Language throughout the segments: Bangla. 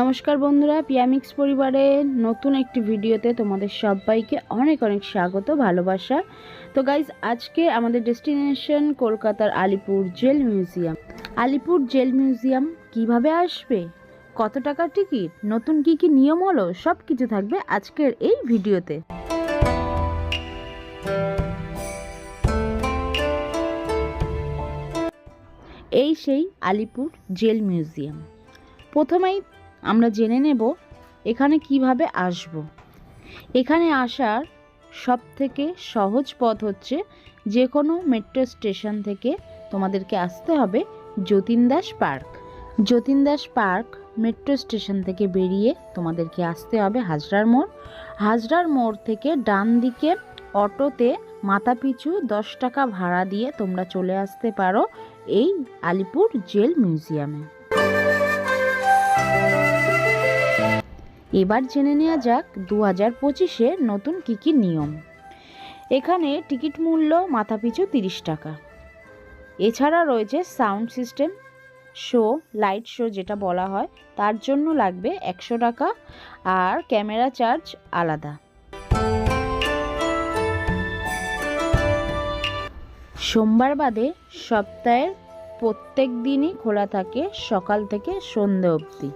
নমস্কার বন্ধুরা পিয়ামিক্স পরিবারের নতুন একটি ভিডিওতে তোমাদের সবাইকে অনেক অনেক স্বাগত, ভালোবাসা। তো গাইজ আজকে আমাদের ডেস্টিনেশন কলকাতার Alipore jail museum Alipore jail museum কীভাবে আসবে? কত টাকার টিকিট নতুন কি কি নিয়ম হলো? সব কিছু থাকবে আজকের এই ভিডিওতে। এই সেই আলিপুর জেল মিউজিয়াম প্রথমেই আমরা জেনে নেব এখানে কীভাবে আসব। এখানে আসার সব থেকে সহজ পথ হচ্ছে যে কোনো মেট্রো স্টেশন থেকে তোমাদেরকে আসতে হবে Jatin Das Park. Jatin Das Park metro station থেকে বেরিয়ে তোমাদেরকে আসতে হবে হাজরার মোড়। হাজরার মোড় থেকে ডান দিকে অটোতে মাথাপিছু দশ টাকা ভাড়া দিয়ে তোমরা চলে আসতে পারো এই আলিপুর জেল মিউজিয়ামে। এবার জেনে নেওয়া যাক দু হাজার পঁচিশে নতুন কী কী নিয়ম। এখানে টিকিট মূল্য মাথাপিছু তিরিশ টাকা। এছাড়া রয়েছে sound system, show, light show যেটা বলা হয়, তার জন্য লাগবে একশো টাকা আর ক্যামেরা চার্জ আলাদা। সোমবার বাদে সপ্তাহের প্রত্যেক দিনই খোলা থাকে সকাল থেকে সন্ধে অবধি।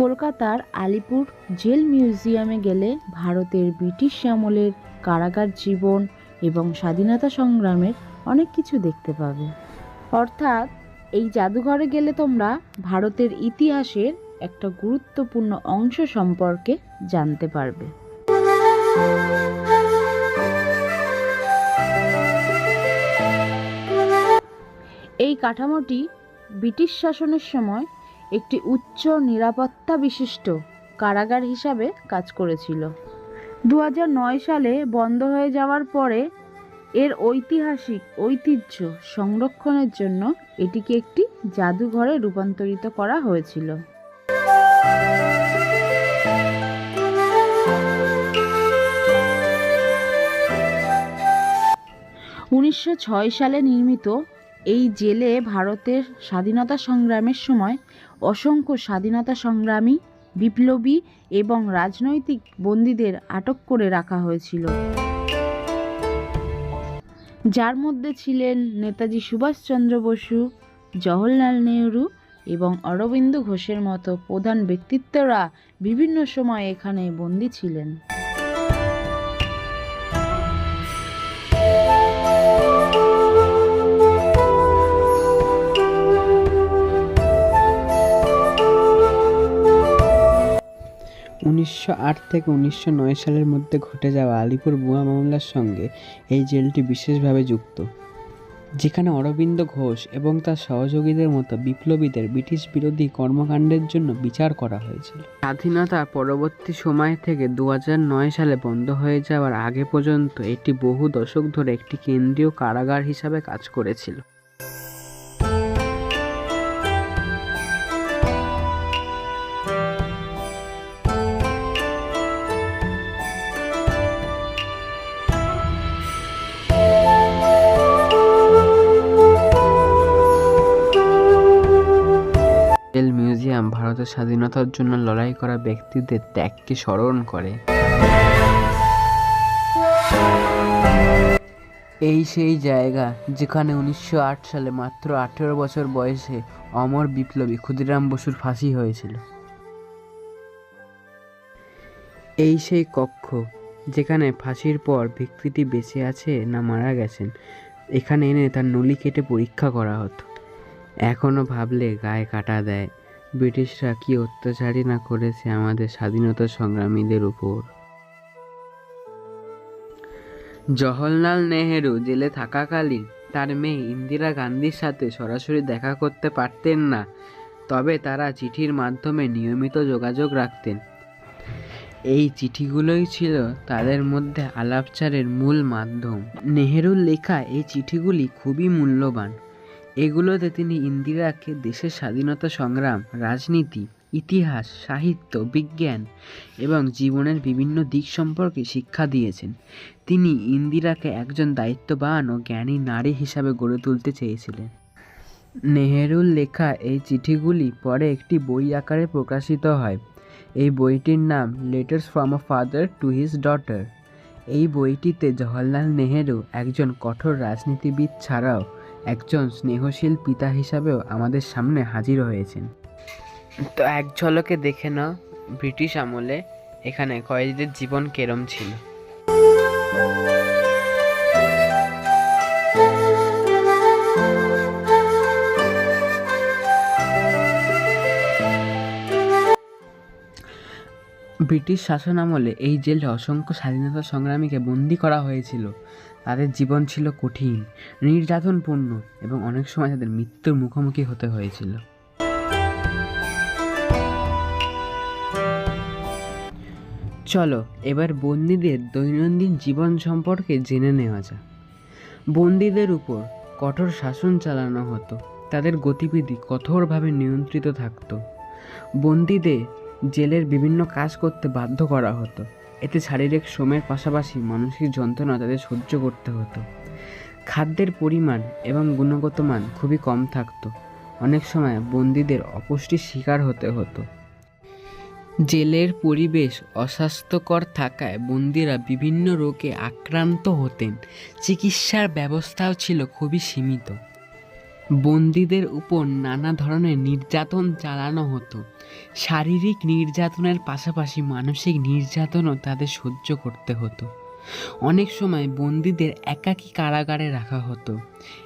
কলকাতার আলিপুর জেল মিউজিয়ামে গেলে ভারতের ব্রিটিশ আমলের কারাগার জীবন এবং স্বাধীনতা সংগ্রামের অনেক কিছু দেখতে পাবে। অর্থাৎ এই জাদুঘরে গেলে তোমরা ভারতের ইতিহাসের একটা গুরুত্বপূর্ণ অংশ সম্পর্কে জানতে পারবে। এই কাঠামোটি ব্রিটিশ শাসনের সময় একটি উচ্চ নিরাপত্তা বিশিষ্ট কারাগার হিসাবে কাজ করেছিল। দু সালে বন্ধ হয়ে যাওয়ার পরে এর ঐতিহাসিক ঐতিহ্য সংরক্ষণের জন্য এটিকে একটি জাদুঘরে রূপান্তরিত করা হয়েছিল। উনিশশো ছয় সালে নির্মিত এই জেলে ভারতের স্বাধীনতা সংগ্রামের সময় অসংখ্য স্বাধীনতা সংগ্রামী, বিপ্লবী এবং রাজনৈতিক বন্দীদের আটক করে রাখা হয়েছিল। যার মধ্যে ছিলেন নেতাজি সুভাষচন্দ্র বসু, জওহরলাল নেহরু এবং অরবিন্দ ঘোষের মতো প্রধান ব্যক্তিত্বরা বিভিন্ন সময় এখানে বন্দী ছিলেন। উনিশশো আট থেকে উনিশশো নয় সালের মধ্যে ঘটে যাওয়া আলিপুর বুয়া মামলার সঙ্গে এই জেলটি বিশেষভাবে যুক্ত, যেখানে অরবিন্দ ঘোষ এবং তার সহযোগীদের মতো বিপ্লবীদের ব্রিটিশ বিরোধী কর্মকাণ্ডের জন্য বিচার করা হয়েছিল। স্বাধীনতা পরবর্তী সময় থেকে দু সালে বন্ধ হয়ে যাওয়ার আগে পর্যন্ত এটি বহু দশক ধরে একটি কেন্দ্রীয় কারাগার হিসাবে কাজ করেছিল। ভারতের স্বাধীনতার জন্য লড়াই করা ব্যক্তিদের ত্যাগকে স্মরণ করে। এই সেই জায়গা যেখানে উনিশশো আট সালে মাত্র আঠেরো বছর বয়সে অমর বিপ্লবী ক্ষুদিরাম বসুর ফাঁসি হয়েছিল। এই সেই কক্ষ যেখানে ফাঁসির পর ব্যক্তিটি বেঁচে আছে না মারা গেছেন, এখানে এনে তার নলি কেটে পরীক্ষা করা হতো। এখনও ভাবলে গায়ে কাটা দেয় ব্রিটিশরা কি অত্যাচারই না করেছে আমাদের স্বাধীনতা সংগ্রামীদের উপর? জওহরলাল নেহেরু জেলে থাকাকালীন তার মেয়ে ইন্দিরা গান্ধীর সাথে সরাসরি দেখা করতে পারতেন না, তবে তারা চিঠির মাধ্যমে নিয়মিত যোগাযোগ রাখতেন। এই চিঠিগুলোই ছিল তাদের মধ্যে আলাপচারের মূল মাধ্যম। নেহেরুর লেখা এই চিঠিগুলি খুবই মূল্যবান। এগুলোতে তিনি ইন্দিরাকে দেশের স্বাধীনতা সংগ্রাম, রাজনীতি, ইতিহাস, সাহিত্য, বিজ্ঞান এবং জীবনের বিভিন্ন দিক সম্পর্কে শিক্ষা দিয়েছেন। তিনি ইন্দিরাকে একজন দায়িত্ববান ও জ্ঞানী নারী হিসাবে গড়ে তুলতে চেয়েছিলেন। নেহেরুর লেখা এই চিঠিগুলি পরে একটি বই আকারে প্রকাশিত হয়। এই বইটির নাম letters from a father to his daughter এই বইটিতে জওহরলাল নেহেরু একজন কঠোর রাজনীতিবিদ ছাড়াও একজন স্নেহশীল পিতা হিসাবেও আমাদের সামনে হাজির হয়েছেন। তো এক ঝলকে দেখে নাও, ব্রিটিশ আমলে এখানে কয়েদিদের জীবন কেরম ছিল। ব্রিটিশ শাসন আমলে এই জেলে অসংখ্য স্বাধীনতা সংগ্রামীকে বন্দি করা হয়েছিল। তাদের জীবন ছিল কঠিন, নির্যাতনপূর্ণ এবং অনেক সময় তাদের মৃত্যুর মুখোমুখি হতে হয়েছিল। চলো, এবার বন্দিদের দৈনন্দিন জীবন সম্পর্কে জেনে নেওয়া যাক। বন্দিদের উপর কঠোর শাসন চালানো হতো, তাদের গতিবিধি কঠোরভাবে নিয়ন্ত্রিত থাকত। বন্দিদের জেলের বিভিন্ন কাজ করতে বাধ্য করা হতো। এতে শারীরিক শ্রমের পাশাপাশি মানসিক যন্ত্রণা তাদের সহ্য করতে হতো। খাদ্যের পরিমাণ এবং গুণগত মান খুবই কম থাকতো। অনেক সময় বন্দিদের অপুষ্টির শিকার হতে হতো। জেলের পরিবেশ অস্বাস্থ্যকর থাকায় বন্দিরা বিভিন্ন রোগে আক্রান্ত হতেন। চিকিৎসার ব্যবস্থাও ছিল খুবই সীমিত। বন্দিদের উপর নানা ধরনের নির্যাতন চালানো হতো। শারীরিক নির্যাতনের পাশাপাশি মানসিক নির্যাতনও তাদের সহ্য করতে হতো। অনেক সময় বন্দীদের একাকী কারাগারে রাখা হতো।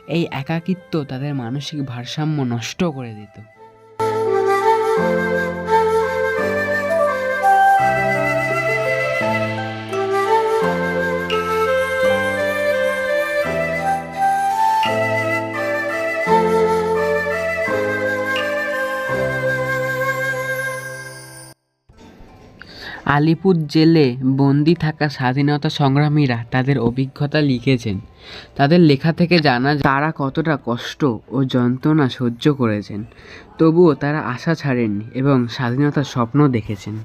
এই একাকিত্ব তাদের মানসিক ভারসাম্য নষ্ট করে দিত। আলিপুর জেলে বন্দি থাকা স্বাধীনতা সংগ্রামীরা তাদের অভিজ্ঞতা লিখেছেন। তাদের লেখা থেকে জানা তারা কতটা কষ্ট ও যন্ত্রণা সহ্য করেছেন। তবুও তারা আশা ছাড়েননি এবং স্বাধীনতার স্বপ্ন দেখেছেন।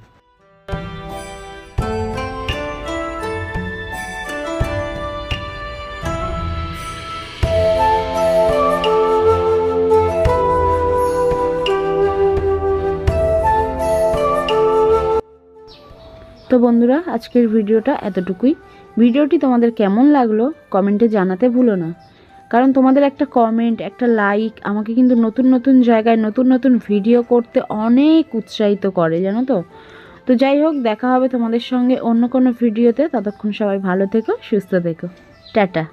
তো বন্ধুরা, আজকের ভিডিওটা এতটুকুই। ভিডিওটি তোমাদের কেমন লাগল কমেন্টে জানাতে ভুলো না। কারণ তোমাদের একটা কমেন্ট একটা লাইক আমাকে কিন্তু নতুন নতুন জায়গায় নতুন নতুন ভিডিও করতে অনেক উৎসাহিত করে, জানো তো? তো যাই হোক, দেখা হবে তোমাদের সঙ্গে অন্য কোনো ভিডিওতে ততক্ষণ সবাই ভালো থেকো, সুস্থ থেকো। টাটা।